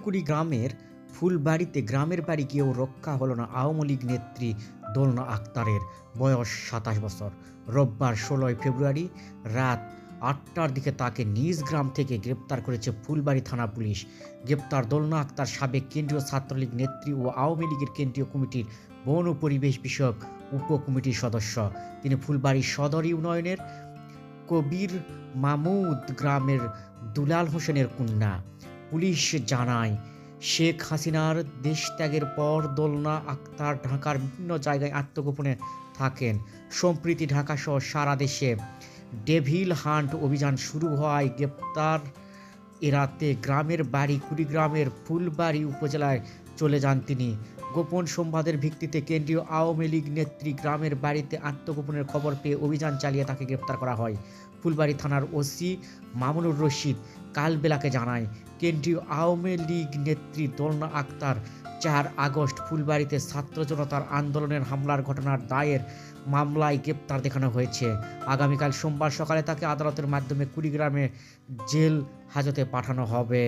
কুড়ি গ্রামের ফুলবাড়িতে গ্রামের বাড়ি গিয়েও রক্ষা হলো না আওয়ামী লীগ নেত্রী দোলনা আক্তারের বয়স সাতাশ বছর। রোববার ষোলোই ফেব্রুয়ারি রাত আটটার দিকে তাকে নিজ গ্রাম থেকে গ্রেপ্তার করেছে ফুলবাড়ি থানা পুলিশ। গ্রেপ্তার দোলনা আক্তার সাবেক কেন্দ্রীয় ছাত্রলীগ নেত্রী ও আওয়ামী লীগের কেন্দ্রীয় কমিটির বন ও পরিবেশ বিষয়ক উপকমিটির সদস্য। তিনি ফুলবাড়ি সদর ইউনিয়নের কবির মামুদ গ্রামের দুলাল হোসেনের কন্যা। পুলিশ জানায়, শেখ হাসিনার দেশত্যাগের পর দোলনা আক্তার ঢাকার বিভিন্ন জায়গায় আত্মগোপনে থাকেন। সম্প্রীতি ঢাকাসহ সারা দেশে ডেভিল হান্ট অভিযান শুরু হওয়ায় গ্রেপ্তার এরাতে গ্রামের বাড়ি কুড়িগ্রামের ফুলবাড়ি উপজেলায় চলে যান তিনি। গোপন সংবাদের ভিত্তিতে কেন্দ্রীয় আওয়ামী লীগ নেত্রী গ্রামের বাড়িতে আত্মগোপনের খবর পেয়ে অভিযান চালিয়ে তাকে গ্রেপ্তার করা হয়। ফুলবাড়ি থানার ওসি মামুনুর রশিদ কালবেলাকে জানায়, কেন্দ্রীয় আওয়ামী লীগ নেত্রী দোলনা আক্তার চার আগস্ট ফুলবাড়িতে ছাত্র জনতার আন্দোলনের হামলার ঘটনার দায়ের মামলায় গ্রেপ্তার দেখানো হয়েছে। আগামীকাল সোমবার সকালে তাকে আদালতের মাধ্যমে কুড়িগ্রামে জেল হাজতে পাঠানো হবে।